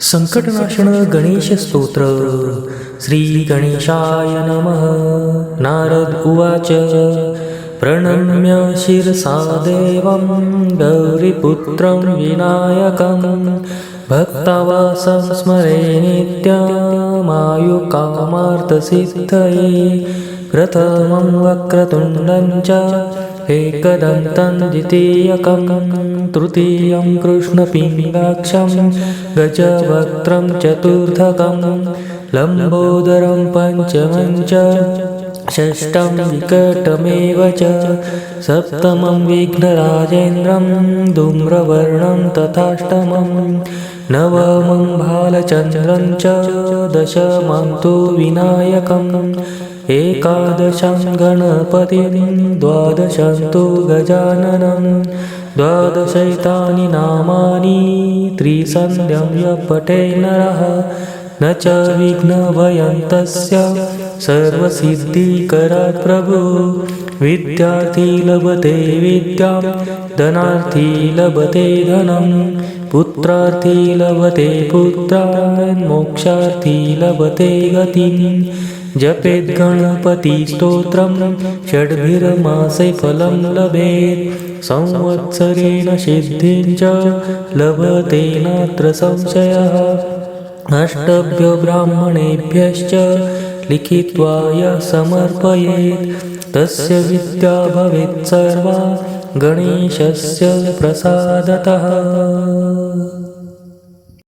संकटनाशन गणेश स्तोत्र श्रीगणेशाय नमः। नारद उवाच। प्रणम्य शिरसा देवं गौरीपुत्रं विनायकं। भक्तवासं स्मरे नित्यमायुकामार्थसिद्धये प्रथमं वक्रतुण्डं च एकदन्तं द्वितीयकं तृतीयं कृष्णपिङ्गाक्षं गजवक्त्रं चतुर्थकं लम्बोदरं पञ्चमं च षष्ठं विकटमेव च सप्तमं विघ्नराजेन्द्रं धूम्रवर्णं तथाष्टमं नवमं भालचन्द्रं च दशमं तु विनायकम् एकादशं गणपतिं द्वादशं तु गजाननं द्वादशैतानि नामानि त्रिसन्ध्यं यपटे नरः न च विघ्नभयन्तस्य सर्वसिद्धिकरात् प्रभु। विद्यार्थी लभते विद्यां धनार्थी लभते धनं पुत्रार्थी लभते पुत्रान् मोक्षार्थी लभते गतिम् जपेद्गणपतिस्तोत्रं षड्भिर्मासे फलं लभेत्। संवत्सरेण सिद्धिं च लभते नात्र संशयः। अष्टभ्यो ब्राह्मणेभ्यश्च लिखित्वा समर्पयेत्। तस्य विद्या भवेत् सर्वा गणेशस्य प्रसादतः।